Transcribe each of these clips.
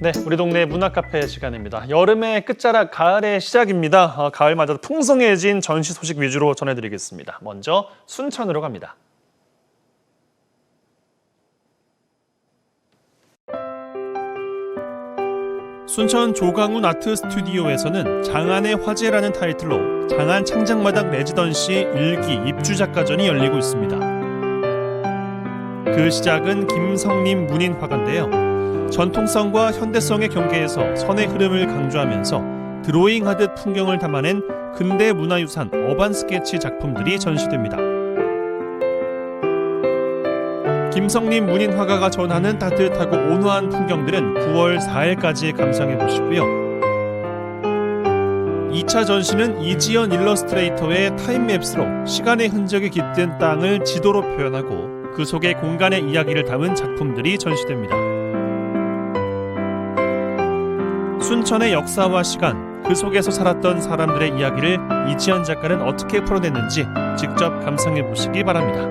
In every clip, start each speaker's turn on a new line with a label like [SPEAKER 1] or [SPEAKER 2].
[SPEAKER 1] 네, 우리 동네 문화 카페 시간입니다. 여름의 끝자락 가을의 시작입니다. 어, 가을 맞아 풍성해진 전시 소식 위주로 전해드리겠습니다. 먼저 순천으로 갑니다. 순천 조강훈 아트 스튜디오에서는 장안의 화제라는 타이틀로 장안 창작마당 레지던시 일기 입주 작가전이 열리고 있습니다. 그 시작은 김성림 문인 화가인데요. 전통성과 현대성의 경계에서 선의 흐름을 강조하면서 드로잉하듯 풍경을 담아낸 근대 문화유산 어반 스케치 작품들이 전시됩니다. 김성림 문인 화가가 전하는 따뜻하고 온화한 풍경들은 9월 4일까지 감상해 보시고요. 2차 전시는 이지연 일러스트레이터의 타임맵스로 시간의 흔적이 깃든 땅을 지도로 표현하고 그 속에 공간의 이야기를 담은 작품들이 전시됩니다. 순천의 역사와 시간, 그 속에서 살았던 사람들의 이야기를 이지연 작가는 어떻게 풀어냈는지 직접 감상해 보시기 바랍니다.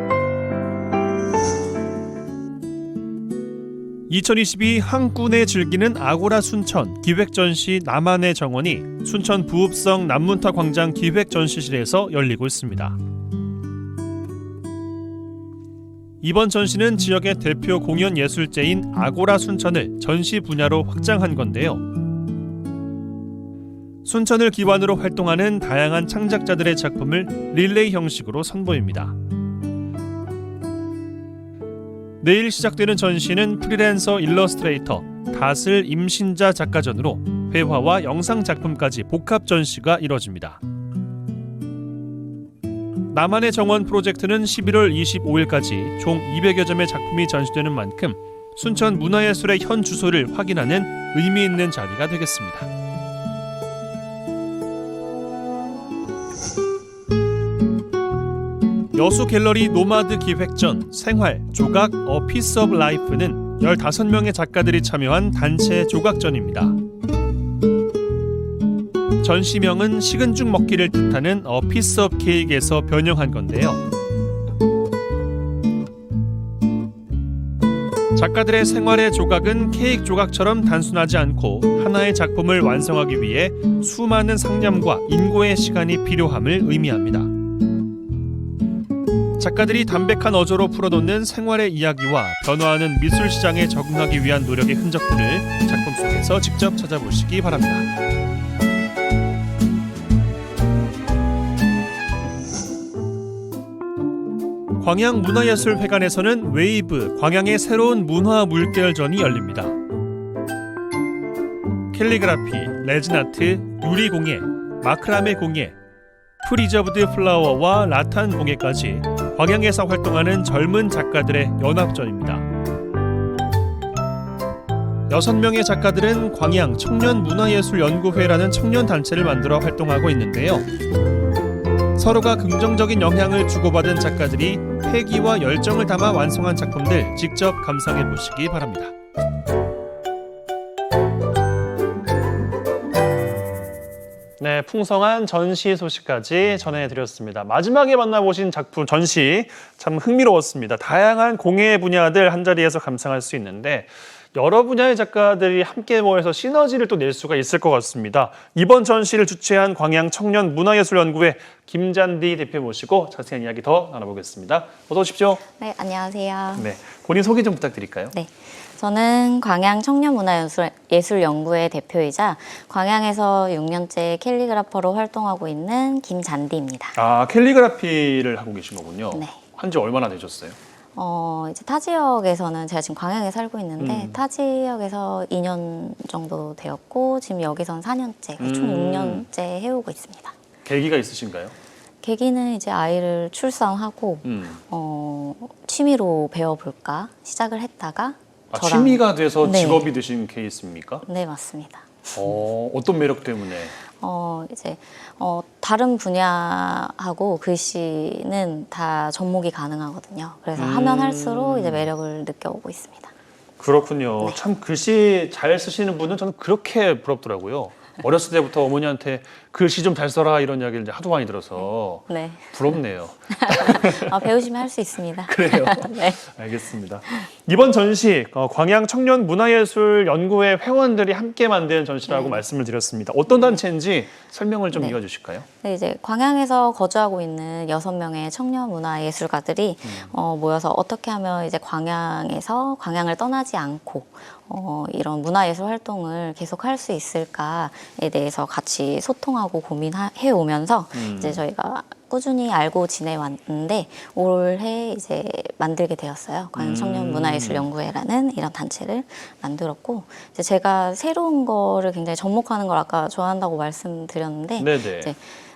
[SPEAKER 1] 2022 한군에 즐기는 아고라 순천 기획전시 나만의 정원이 순천 부읍성 남문터 광장 기획전시실에서 열리고 있습니다. 이번 전시는 지역의 대표 공연 예술제인 아고라 순천을 전시 분야로 확장한 건데요. 순천을 기반으로 활동하는 다양한 창작자들의 작품을 릴레이 형식으로 선보입니다. 내일 시작되는 전시는 프리랜서 일러스트레이터 다슬 임신자 작가전으로 회화와 영상 작품까지 복합 전시가 이뤄집니다. 나만의 정원 프로젝트는 11월 25일까지 총 200여 점의 작품이 전시되는 만큼 순천 문화예술의 현 주소를 확인하는 의미 있는 자리가 되겠습니다. 여수 갤러리 노마드 기획전 생활 조각 어 피스 오브 라이프는 15명의 작가들이 참여한 단체 조각전입니다. 전시명은 식은 죽 먹기를 뜻하는 어 피스 오브 케이크에서 변형한 건데요. 작가들의 생활의 조각은 케이크 조각처럼 단순하지 않고 하나의 작품을 완성하기 위해 수많은 상념과 인고의 시간이 필요함을 의미합니다. 작가들이 담백한 어조로 풀어놓는 생활의 이야기와 변화하는 미술 시장에 적응하기 위한 노력의 흔적들을 작품 속에서 직접 찾아보시기 바랍니다. 광양 문화예술회관에서는 웨이브 광양의 새로운 문화 물결전이 열립니다. 캘리그라피, 레진아트, 유리공예, 마크라메 공예, 프리저브드 플라워와 라탄 공예까지 광양에서 활동하는 젊은 작가들의 연합전입니다. 여섯 명의 작가들은 광양 청년문화예술연구회라는 청년 단체를 만들어 활동하고 있는데요. 서로가 긍정적인 영향을 주고받은 작가들이 패기와 열정을 담아 완성한 작품들 직접 감상해 보시기 바랍니다. 네, 풍성한 전시 소식까지 전해드렸습니다. 마지막에 만나보신 작품 전시 참 흥미로웠습니다. 다양한 공예 분야들 한 자리에서 감상할 수 있는데 여러 분야의 작가들이 함께 모여서 시너지를 또 낼 수가 있을 것 같습니다. 이번 전시를 주최한 광양 청년 문화예술연구회 김잔디 대표 모시고 자세한 이야기 더 나눠보겠습니다. 어서 오십시오.
[SPEAKER 2] 네, 안녕하세요.
[SPEAKER 1] 네, 본인 소개 좀 부탁드릴까요?
[SPEAKER 2] 네. 저는 광양 청년문화예술연구회 대표이자 광양에서 6년째 캘리그라퍼로 활동하고 있는 김잔디입니다.
[SPEAKER 1] 아, 캘리그라피를 하고 계신 거군요.
[SPEAKER 2] 네.
[SPEAKER 1] 한 지 얼마나 되셨어요?
[SPEAKER 2] 어, 이제 타 지역에서는 제가 지금 광양에 살고 있는데
[SPEAKER 1] 음.
[SPEAKER 2] 타 지역에서 2년 정도 되었고 지금 여기선 4년째, 총
[SPEAKER 1] 음.
[SPEAKER 2] 6년째 해오고 있습니다.
[SPEAKER 1] 계기가 있으신가요?
[SPEAKER 2] 계기는 이제 아이를 출산하고
[SPEAKER 1] 음.
[SPEAKER 2] 어, 취미로 배워볼까 시작을 했다가
[SPEAKER 1] 아,
[SPEAKER 2] 저랑-
[SPEAKER 1] 취미가 돼서
[SPEAKER 2] 네.
[SPEAKER 1] 직업이 되신 케이스입니까?
[SPEAKER 2] 네 맞습니다.
[SPEAKER 1] 어, 어떤 매력 때문에?
[SPEAKER 2] 어, 이제, 어, 다른 분야하고 글씨는 다 접목이 가능하거든요. 그래서
[SPEAKER 1] 음.
[SPEAKER 2] 하면 할수록 이제 매력을 느껴오고 있습니다.
[SPEAKER 1] 그렇군요.
[SPEAKER 2] 네.
[SPEAKER 1] 참 글씨 잘 쓰시는 분은 저는 그렇게 부럽더라고요. 어렸을 때부터 어머니한테 글씨 좀 잘 써라 이런 이야기를 이제 하도 많이 들어서
[SPEAKER 2] 네.
[SPEAKER 1] 부럽네요.
[SPEAKER 2] 아, 배우시면 할 수 있습니다.
[SPEAKER 1] 그래요.
[SPEAKER 2] 네.
[SPEAKER 1] 알겠습니다. 이번 전시 어, 광양 청년 문화예술 연구회 회원들이 함께 만든 전시라고 말씀을 드렸습니다. 어떤 단체인지 설명을 좀
[SPEAKER 2] 네.
[SPEAKER 1] 이어주실까요?
[SPEAKER 2] 네, 이제 광양에서 거주하고 있는 여섯 명의 청년 문화 예술가들이 어, 모여서 어떻게 하면 이제 광양에서 광양을 떠나지 않고 어, 이런 문화 예술 활동을 계속 할 수 있을까에 대해서 같이 소통하고 고민해 오면서 이제 저희가 꾸준히 알고 지내왔는데 올해 이제 만들게 되었어요. 광양 청년 문화예술 연구회라는 이런 단체를 만들었고 이제 제가 새로운 거를 굉장히 접목하는 걸 아까 좋아한다고 말씀드렸는데
[SPEAKER 1] 네네.
[SPEAKER 2] 이제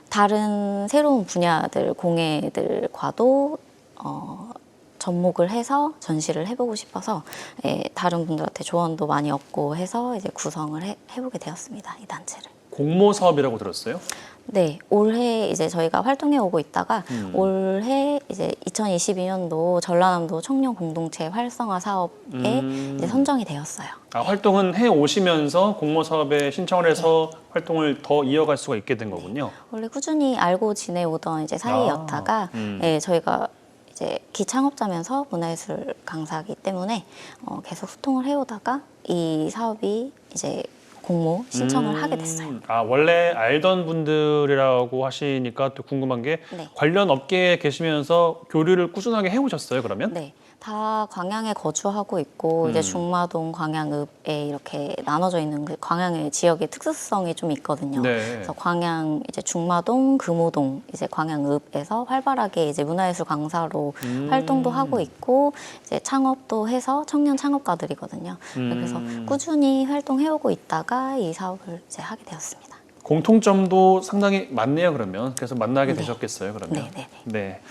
[SPEAKER 2] 다른 새로운 분야들 공예들과도 어, 접목을 해서 전시를 해보고 싶어서 예, 다른 분들한테 조언도 많이 얻고 해서 이제 구성을 해, 해보게 되었습니다 이 단체를.
[SPEAKER 1] 공모 사업이라고 들었어요?
[SPEAKER 2] 네, 올해 이제 저희가 활동해 오고 있다가
[SPEAKER 1] 음.
[SPEAKER 2] 올해 이제 2022년도 전라남도 청년 공동체 활성화 사업에
[SPEAKER 1] 음.
[SPEAKER 2] 이제 선정이 되었어요.
[SPEAKER 1] 아, 활동은 해 오시면서 공모 사업에 신청을 해서 활동을 더 이어갈 수가 있게 된 거군요.
[SPEAKER 2] 원래 꾸준히 알고 지내오던 이제 사이였다가
[SPEAKER 1] 아, 음.
[SPEAKER 2] 예, 저희가 이제 기창업자면서 문화예술 강사기 때문에 어, 계속 소통을 해오다가 이 사업이 이제 공모 신청을
[SPEAKER 1] 음.
[SPEAKER 2] 하게 됐어요.
[SPEAKER 1] 아 원래 알던 분들이라고 하시니까 또 궁금한 게
[SPEAKER 2] 네.
[SPEAKER 1] 관련 업계에 계시면서 교류를 꾸준하게 해오셨어요 그러면?
[SPEAKER 2] 네, 다 광양에 거주하고 있고 이제
[SPEAKER 1] 음.
[SPEAKER 2] 중마동, 광양읍에 이렇게 나눠져 있는 그 광양의 지역의 특수성이 좀 있거든요.
[SPEAKER 1] 네.
[SPEAKER 2] 그래서 광양 이제 중마동, 금호동 이제 광양읍에서 활발하게 이제 문화예술 강사로
[SPEAKER 1] 음.
[SPEAKER 2] 활동도 하고 있고 이제 창업도 해서 청년 창업가들이거든요. 그래서
[SPEAKER 1] 음.
[SPEAKER 2] 꾸준히 활동해오고 있다가 이 사업을 이제 하게 되었습니다.
[SPEAKER 1] 공통점도 상당히 많네요 그러면 그래서 만나게
[SPEAKER 2] 네.
[SPEAKER 1] 되셨겠어요 그러면
[SPEAKER 2] 네, 네, 네.
[SPEAKER 1] 네.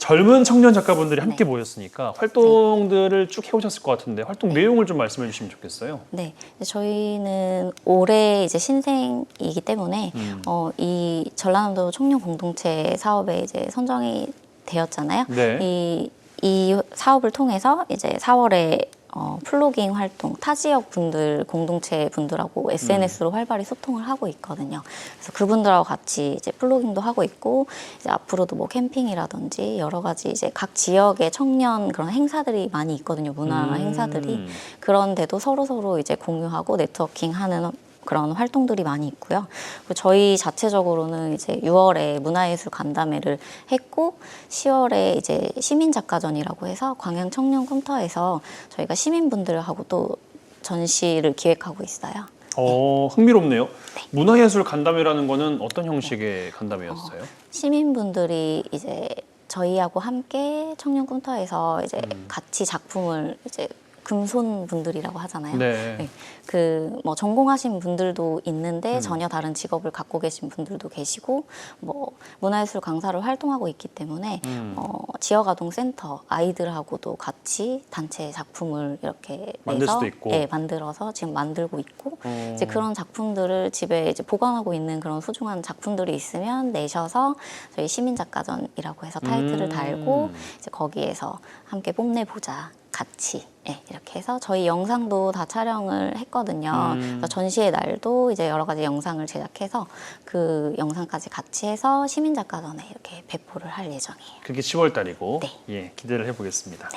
[SPEAKER 1] 젊은 청년 작가분들이 함께
[SPEAKER 2] 네.
[SPEAKER 1] 모였으니까 활동들을 쭉 해오셨을 것 같은데 활동 내용을 좀 말씀해 주시면 좋겠어요.
[SPEAKER 2] 네, 저희는 올해 이제 신생이기 때문에
[SPEAKER 1] 음.
[SPEAKER 2] 어, 이 전라남도 청년 공동체 사업에 이제 선정이 되었잖아요.
[SPEAKER 1] 네.
[SPEAKER 2] 이, 이 사업을 통해서 이제 4월에 어, 플로깅 활동, 타 지역 분들, 공동체 분들하고 SNS로 활발히 소통을 하고 있거든요. 그래서 그분들하고 같이 이제 플로깅도 하고 있고, 이제 앞으로도 뭐 캠핑이라든지 여러 가지 이제 각 지역의 청년 그런 행사들이 많이 있거든요. 문화
[SPEAKER 1] 음.
[SPEAKER 2] 행사들이. 그런데도 서로 서로 이제 공유하고 네트워킹 하는 그런 활동들이 많이 있고요. 저희 자체적으로는 이제 6월에 문화예술 간담회를 했고 10월에 이제 시민작가전이라고 해서 광양 청년 꿈터에서 저희가 시민분들하고 또 전시를 기획하고 있어요.
[SPEAKER 1] 어 흥미롭네요. 문화예술 간담회라는 거는 어떤 형식의 간담회였어요?
[SPEAKER 2] 시민분들이 이제 저희하고 함께 청년 꿈터에서 이제 같이 작품을 이제 금손 분들이라고 하잖아요.
[SPEAKER 1] 네.
[SPEAKER 2] 네. 그뭐 전공하신 분들도 있는데
[SPEAKER 1] 음.
[SPEAKER 2] 전혀 다른 직업을 갖고 계신 분들도 계시고 뭐 문화예술 강사를 활동하고 있기 때문에
[SPEAKER 1] 음.
[SPEAKER 2] 어, 지역 아동 센터 아이들하고도 같이 단체 작품을 이렇게
[SPEAKER 1] 만들
[SPEAKER 2] 내서
[SPEAKER 1] 수도 있고.
[SPEAKER 2] 네, 만들어서 지금 만들고 있고
[SPEAKER 1] 어.
[SPEAKER 2] 이제 그런 작품들을 집에 이제 보관하고 있는 그런 소중한 작품들이 있으면 내셔서 저희 시민 작가전이라고 해서 타이틀을
[SPEAKER 1] 음.
[SPEAKER 2] 달고 이제 거기에서 함께 뽐내 보자. 같이 예, 이렇게 해서 저희 영상도 다 촬영을 했거든요.
[SPEAKER 1] 음.
[SPEAKER 2] 그래서 전시의 날도 이제 여러 가지 영상을 제작해서 그 영상까지 같이 해서 시민 작가전에 이렇게 배포를 할 예정이에요.
[SPEAKER 1] 그게 10월 달이고
[SPEAKER 2] 네.
[SPEAKER 1] 예 기대를 해보겠습니다.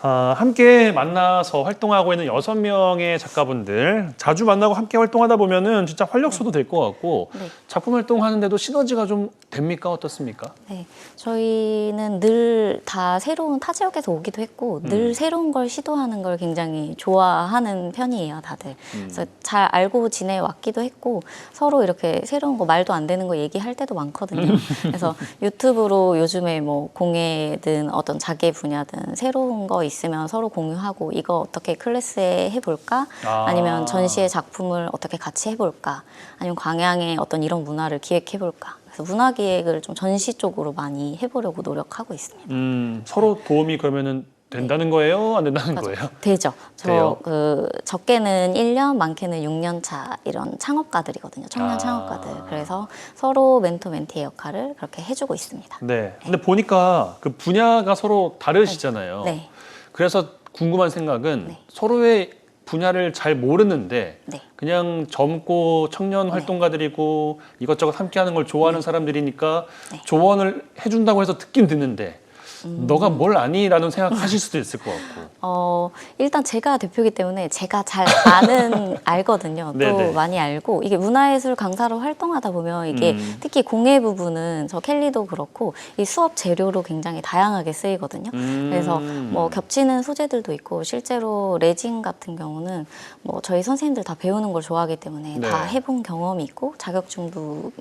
[SPEAKER 1] 아, 함께 만나서 활동하고 있는 여섯 명의 작가분들 자주 만나고 함께 활동하다 보면은 진짜 활력소도 될 것 같고
[SPEAKER 2] 네.
[SPEAKER 1] 작품 활동하는데도 시너지가 좀 됩니까 어떻습니까?
[SPEAKER 2] 네, 저희는 늘 다 새로운 타 지역에서 오기도 했고
[SPEAKER 1] 음.
[SPEAKER 2] 늘 새로운 걸 시도하는 걸 굉장히 좋아하는 편이에요, 다들.
[SPEAKER 1] 음.
[SPEAKER 2] 그래서 잘 알고 지내왔기도 했고 서로 이렇게 새로운 거 말도 안 되는 거 얘기할 때도 많거든요. 그래서 유튜브로 요즘에 뭐 공예든 어떤 자기 분야든 새로운 거 있으면 서로 공유하고 이거 어떻게 클래스에 해볼까?
[SPEAKER 1] 아.
[SPEAKER 2] 아니면 전시의 작품을 어떻게 같이 해볼까? 아니면 광양의 어떤 이런 문화를 기획해볼까? 그래서 문화 기획을 좀 전시 쪽으로 많이 해보려고 노력하고 있습니다.
[SPEAKER 1] 음, 서로 도움이 그러면은 된다는 거예요? 안 된다는
[SPEAKER 2] 맞아.
[SPEAKER 1] 거예요?
[SPEAKER 2] 되죠.
[SPEAKER 1] 돼요?
[SPEAKER 2] 저 그 적게는 1년, 많게는 6년 차 이런 창업가들이거든요. 청년
[SPEAKER 1] 아.
[SPEAKER 2] 창업가들. 그래서 서로 멘토 멘티의 역할을 그렇게 해주고 있습니다.
[SPEAKER 1] 네. 근데 보니까 그 분야가 서로 다르시잖아요.
[SPEAKER 2] 네.
[SPEAKER 1] 그래서 궁금한 생각은
[SPEAKER 2] 네.
[SPEAKER 1] 서로의 분야를 잘 모르는데
[SPEAKER 2] 네.
[SPEAKER 1] 그냥 젊고 청년 활동가들이고 이것저것 함께하는 걸 좋아하는 사람들이니까
[SPEAKER 2] 네.
[SPEAKER 1] 조언을 해준다고 해서 듣긴 듣는데
[SPEAKER 2] 음.
[SPEAKER 1] 너가 뭘 아니라는 생각하실 수도 있을 것 같고.
[SPEAKER 2] 어, 일단 제가 대표이기 때문에 제가 잘 아는 알거든요. 또
[SPEAKER 1] 네네.
[SPEAKER 2] 많이 알고 이게 문화예술 강사로 활동하다 보면 이게
[SPEAKER 1] 음.
[SPEAKER 2] 특히 공예 부분은 저 켈리도 그렇고 이 수업 재료로 굉장히 다양하게 쓰이거든요.
[SPEAKER 1] 음.
[SPEAKER 2] 그래서 뭐 겹치는 소재들도 있고 실제로 레진 같은 경우는 뭐 저희 선생님들 다 배우는 걸 좋아하기 때문에
[SPEAKER 1] 네.
[SPEAKER 2] 다 해본 경험이 있고 자격증도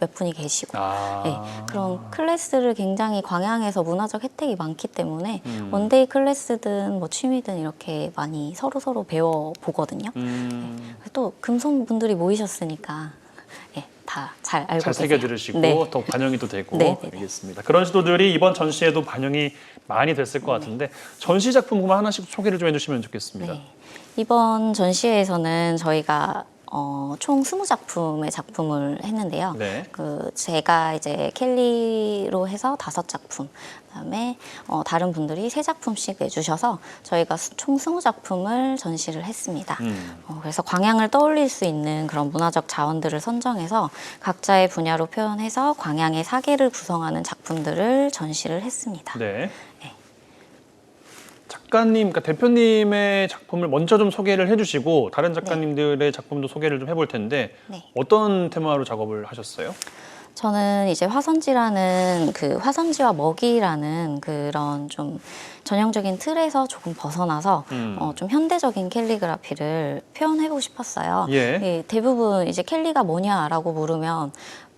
[SPEAKER 2] 몇 분이 계시고
[SPEAKER 1] 아.
[SPEAKER 2] 네, 그런 클래스를 굉장히 광양에서 문화적 혜택이 많기 때문에
[SPEAKER 1] 음.
[SPEAKER 2] 원데이 클래스든 뭐 취미든 이렇게 많이 서로 서로 배워 보거든요.
[SPEAKER 1] 음.
[SPEAKER 2] 또 금손 분들이 모이셨으니까 예, 다잘 알고
[SPEAKER 1] 잘
[SPEAKER 2] 계세요.
[SPEAKER 1] 새겨 들으시고
[SPEAKER 2] 네.
[SPEAKER 1] 더 반영이 또 되고
[SPEAKER 2] 네, 네, 네.
[SPEAKER 1] 알겠습니다. 그런 시도들이 이번 전시에도 반영이 많이 됐을 것 같은데 전시 작품만 하나씩 소개를 좀 해주시면 좋겠습니다.
[SPEAKER 2] 네. 이번 전시회에서는 저희가 어, 총 20작품의 작품을 했는데요.
[SPEAKER 1] 네.
[SPEAKER 2] 그 제가 이제 켈리로 해서 다섯 작품, 그다음에 어, 다른 분들이 세 작품씩 내주셔서 저희가 수- 총 20작품을 전시를 했습니다.
[SPEAKER 1] 음.
[SPEAKER 2] 어, 그래서 광양을 떠올릴 수 있는 그런 문화적 자원들을 선정해서 각자의 분야로 표현해서 광양의 사계를 구성하는 작품들을 전시를 했습니다.
[SPEAKER 1] 네.
[SPEAKER 2] 네.
[SPEAKER 1] 작가님, 그러니까 대표님의 작품을 먼저 좀 소개를 해주시고 다른 작가님들의 작품도 소개를 좀 해볼 텐데
[SPEAKER 2] 네.
[SPEAKER 1] 어떤 테마로 작업을 하셨어요?
[SPEAKER 2] 저는 이제 화선지라는 그 화선지와 먹이라는 그런 좀 전형적인 틀에서 조금 벗어나서
[SPEAKER 1] 음.
[SPEAKER 2] 어, 좀 현대적인 캘리그라피를 표현해보고 싶었어요.
[SPEAKER 1] 예.
[SPEAKER 2] 예, 대부분 이제 캘리가 뭐냐라고 물으면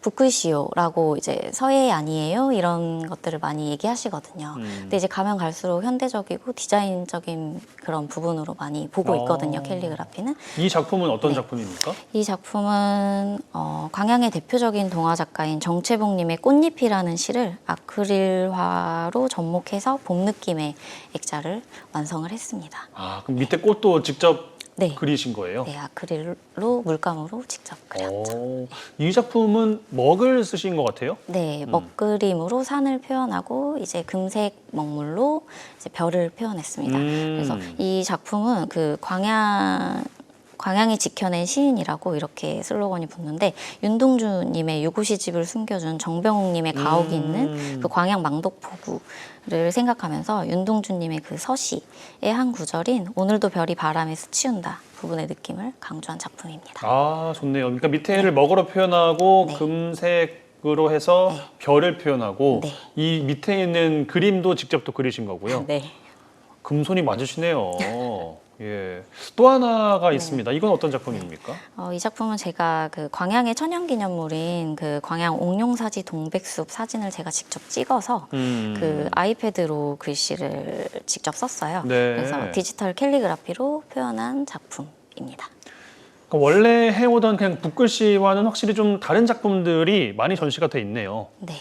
[SPEAKER 2] 붓글씨요라고 이제 서예 아니에요 이런 것들을 많이 얘기하시거든요.
[SPEAKER 1] 음.
[SPEAKER 2] 근데 이제 가면 갈수록 현대적이고 디자인적인 그런 부분으로 많이 보고
[SPEAKER 1] 어.
[SPEAKER 2] 있거든요. 캘리그라피는.
[SPEAKER 1] 이 작품은 어떤
[SPEAKER 2] 네.
[SPEAKER 1] 작품입니까?
[SPEAKER 2] 이 작품은 어, 광양의 대표적인 동화 작가인 정채봉님의 꽃잎이라는 시를 아크릴화로 접목해서 봄 느낌의 액자를 완성을 했습니다.
[SPEAKER 1] 아, 그럼 밑에 꽃도 직접
[SPEAKER 2] 네,
[SPEAKER 1] 그리신 거예요?
[SPEAKER 2] 네 아크릴로 물감으로 직접 그렸죠.
[SPEAKER 1] 오, 이 작품은 먹을 쓰신 것 같아요?
[SPEAKER 2] 네,
[SPEAKER 1] 음.
[SPEAKER 2] 먹그림으로 산을 표현하고 이제 금색 먹물로 이제 별을 표현했습니다.
[SPEAKER 1] 음.
[SPEAKER 2] 그래서 이 작품은 그 광양 광양이 지켜낸 시인이라고 이렇게 슬로건이 붙는데 윤동주님의 유고시 집을 숨겨준 정병욱님의 가옥이
[SPEAKER 1] 음.
[SPEAKER 2] 있는 그 광양 망독포구를 생각하면서 윤동주님의 그 서시의 한 구절인 오늘도 별이 바람에 스치운다 부분의 느낌을 강조한 작품입니다.
[SPEAKER 1] 아, 좋네요. 그러니까 밑에를 먹으로 표현하고
[SPEAKER 2] 네.
[SPEAKER 1] 금색 으로 해서
[SPEAKER 2] 네.
[SPEAKER 1] 별을 표현하고
[SPEAKER 2] 네.
[SPEAKER 1] 이 밑에 있는 그림도 직접 또 그리신 거고요.
[SPEAKER 2] 네.
[SPEAKER 1] 금손이 맞으시네요. 예. 또 하나가 있습니다. 이건 어떤 작품입니까?
[SPEAKER 2] 어, 이 작품은 제가 그 광양의 천연기념물인 그 광양 옥룡사지 동백숲 사진을 제가 직접 찍어서
[SPEAKER 1] 음.
[SPEAKER 2] 그 아이패드로 글씨를 직접 썼어요.
[SPEAKER 1] 네.
[SPEAKER 2] 그래서 디지털 캘리그라피로 표현한 작품입니다.
[SPEAKER 1] 그러니까 원래 해오던 그냥 붓글씨와는 확실히 좀 다른 작품들이 많이 전시가 돼 있네요.
[SPEAKER 2] 네.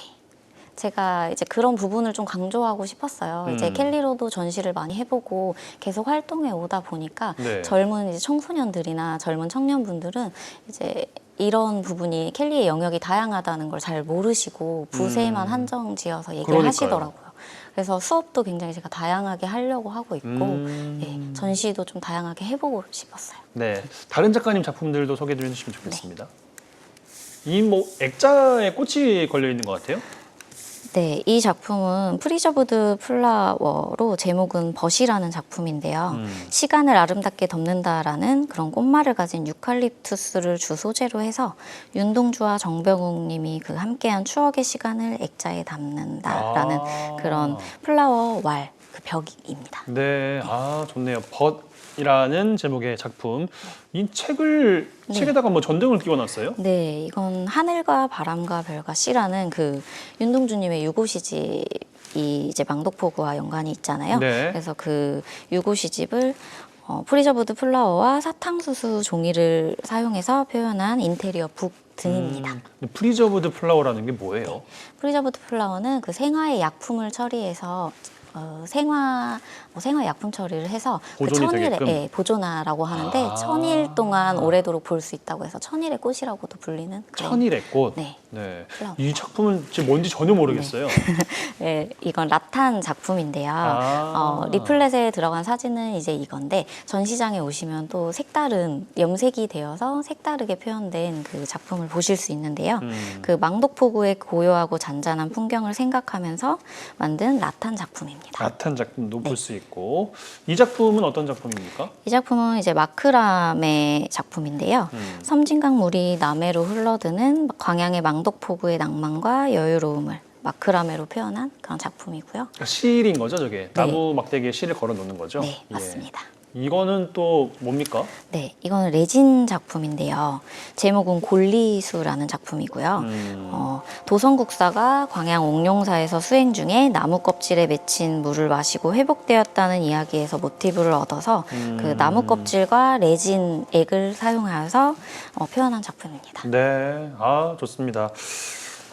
[SPEAKER 2] 제가 이제 그런 부분을 좀 강조하고 싶었어요. 이제
[SPEAKER 1] 음.
[SPEAKER 2] 캘리로도 전시를 많이 해보고 계속 활동해 오다 보니까
[SPEAKER 1] 네.
[SPEAKER 2] 젊은 이제 청소년들이나 젊은 청년분들은 이제 이런 부분이 캘리의 영역이 다양하다는 걸 잘 모르시고 부세만
[SPEAKER 1] 음.
[SPEAKER 2] 한정지어서 얘기를
[SPEAKER 1] 그러니까요.
[SPEAKER 2] 하시더라고요. 그래서 수업도 굉장히 제가 다양하게 하려고 하고 있고
[SPEAKER 1] 음.
[SPEAKER 2] 예, 전시도 좀 다양하게 해보고 싶었어요.
[SPEAKER 1] 네. 다른 작가님 작품들도 소개 좀 해주시면 좋겠습니다.
[SPEAKER 2] 네.
[SPEAKER 1] 이뭐 액자에 꽃이 걸려 있는 것 같아요.
[SPEAKER 2] 네, 이 작품은 프리저브드 플라워로 제목은 벗이라는 작품인데요.
[SPEAKER 1] 음.
[SPEAKER 2] 시간을 아름답게 덮는다라는 그런 꽃말을 가진 유칼립투스를 주 소재로 해서 윤동주와 정병욱 님이 그 함께한 추억의 시간을 액자에 담는다라는
[SPEAKER 1] 아.
[SPEAKER 2] 그런 플라워 왈 그 벽입니다.
[SPEAKER 1] 네, 아 좋네요. 벗 이라는 제목의 작품. 이 책을
[SPEAKER 2] 네.
[SPEAKER 1] 책에다가 뭐 전등을 끼워놨어요?
[SPEAKER 2] 네, 이건 하늘과 바람과 별과 씨라는 그 윤동주님의 유고시집 이 이제 망독포구와 연관이 있잖아요.
[SPEAKER 1] 네.
[SPEAKER 2] 그래서 그 유고시집을 어, 프리저브드 플라워와 사탕수수 종이를 사용해서 표현한 인테리어 북 등입니다.
[SPEAKER 1] 음, 프리저브드 플라워라는 게 뭐예요?
[SPEAKER 2] 프리저브드 플라워는 그 생화의 약품을 처리해서 어, 생화 뭐 생화 약품 처리를 해서 그
[SPEAKER 1] 보존이
[SPEAKER 2] 천일에
[SPEAKER 1] 되게끔?
[SPEAKER 2] 예, 보존화라고 하는데
[SPEAKER 1] 아.
[SPEAKER 2] 천일 동안 오래도록 볼 수 있다고 해서 천일의 꽃이라고도 불리는 그런
[SPEAKER 1] 천일의 꽃.
[SPEAKER 2] 네.
[SPEAKER 1] 네.
[SPEAKER 2] 플라워.
[SPEAKER 1] 이 작품은 지금 뭔지 전혀 모르겠어요.
[SPEAKER 2] 예, 이건 라탄 작품인데요.
[SPEAKER 1] 아.
[SPEAKER 2] 어, 리플렛에 들어간 사진은 이제 이건데 전시장에 오시면 또 색다른 염색이 되어서 색다르게 표현된 그 작품을 보실 수 있는데요.
[SPEAKER 1] 음.
[SPEAKER 2] 그 망독포구의 고요하고 잔잔한 풍경을 생각하면서 만든 라탄 작품입니다.
[SPEAKER 1] 라탄 작품도
[SPEAKER 2] 네.
[SPEAKER 1] 볼수 있고 이 작품은 어떤 작품입니까?
[SPEAKER 2] 이 작품은 이제 마크라메 작품인데요.
[SPEAKER 1] 음.
[SPEAKER 2] 섬진강 물이 남해로 흘러드는 광양의 망독포구의 낭만과 여유로움을 마크라메로 표현한 그런 작품이고요.
[SPEAKER 1] 그러니까 실인 거죠, 저게. 나무 막대기에 실을 걸어 놓는 거죠.
[SPEAKER 2] 네,
[SPEAKER 1] 예.
[SPEAKER 2] 맞습니다.
[SPEAKER 1] 이거는 또 뭡니까?
[SPEAKER 2] 네, 이거는 레진 작품인데요. 제목은 골리수라는 작품이고요.
[SPEAKER 1] 음.
[SPEAKER 2] 어, 도성국사가 광양 옥룡사에서 수행 중에 나무 껍질에 맺힌 물을 마시고 회복되었다는 이야기에서 모티브를 얻어서
[SPEAKER 1] 음.
[SPEAKER 2] 그 나무 껍질과 레진 액을 사용하여서 어, 표현한 작품입니다.
[SPEAKER 1] 네, 아 좋습니다.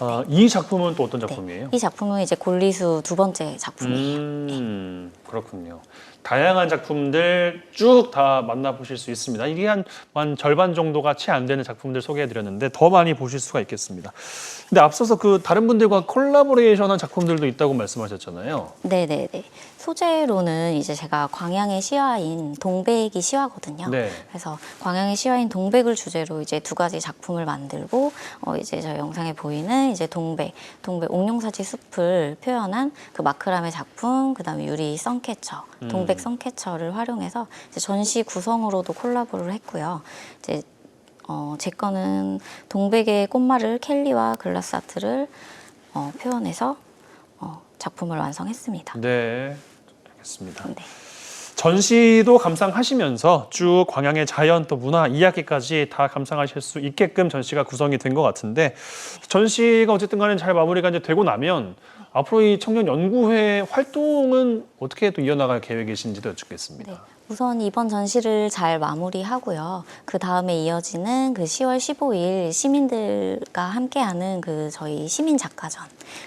[SPEAKER 1] 아, 이 작품은 또 어떤 작품이에요?
[SPEAKER 2] 이 작품은 이제 골리수 두 번째 작품이에요.
[SPEAKER 1] 음, 그렇군요. 다양한 작품들 쭉 다 만나보실 수 있습니다. 이게 한, 한 절반 정도가 채 안 되는 작품들 소개해드렸는데 더 많이 보실 수가 있겠습니다. 근데 앞서서 그 다른 분들과 콜라보레이션한 작품들도 있다고 말씀하셨잖아요.
[SPEAKER 2] 네네네. 소재로는 이제 제가 광양의 시화인 동백이 시화거든요.
[SPEAKER 1] 네.
[SPEAKER 2] 그래서 광양의 시화인 동백을 주제로 이제 두 가지 작품을 만들고 어 이제 저 영상에 보이는 이제 동백, 동백 옥룡사지 숲을 표현한 그 마크라메 작품, 그다음에 유리 선캐쳐,
[SPEAKER 1] 음.
[SPEAKER 2] 동백 선캐쳐를 활용해서 이제 전시 구성으로도 콜라보를 했고요. 이제 어, 제 거는 동백의 꽃말을 켈리와 글라스 아트를 어, 표현해서 어, 작품을 완성했습니다.
[SPEAKER 1] 네, 알겠습니다.
[SPEAKER 2] 네.
[SPEAKER 1] 전시도 감상하시면서 쭉 광양의 자연 또 문화 이야기까지 다 감상하실 수 있게끔 전시가 구성이 된 것 같은데 전시가 어쨌든 간에 잘 마무리가 이제 되고 나면 앞으로 이 청년 연구회 활동은 어떻게 또 이어나갈 계획이신지도 여쭙겠습니다.
[SPEAKER 2] 네. 우선 이번 전시를 잘 마무리하고요. 그 다음에 이어지는 그 10월 15일 시민들과 함께하는 그 저희 시민 작가전.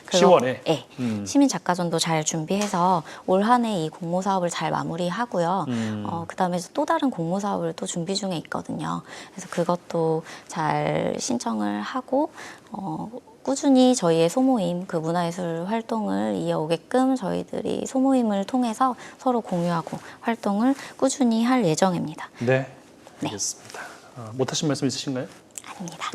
[SPEAKER 1] 10월에?
[SPEAKER 2] 네.
[SPEAKER 1] 음.
[SPEAKER 2] 시민 작가전도 잘 준비해서 올 한 해 이 공모 사업을 잘 마무리하고요.
[SPEAKER 1] 음.
[SPEAKER 2] 어, 그 다음에 또 다른 공모 사업을 또 준비 중에 있거든요. 그래서 그것도 잘 신청을 하고 어, 꾸준히 저희의 소모임, 그 문화예술 활동을 이어오게끔 저희들이 소모임을 통해서 서로 공유하고 활동을 꾸준히 할 예정입니다.
[SPEAKER 1] 네,
[SPEAKER 2] 네.
[SPEAKER 1] 알겠습니다. 아, 못하신 말씀 있으신가요?
[SPEAKER 2] 아닙니다.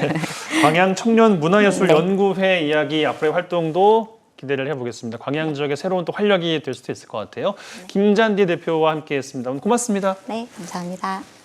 [SPEAKER 1] 광양 청년 문화예술
[SPEAKER 2] 네.
[SPEAKER 1] 연구회 이야기 앞으로의 활동도 기대를 해보겠습니다. 광양 지역의 새로운 또 활력이 될 수도 있을 것 같아요. 김잔디 대표와 함께했습니다. 오늘 고맙습니다.
[SPEAKER 2] 네, 감사합니다.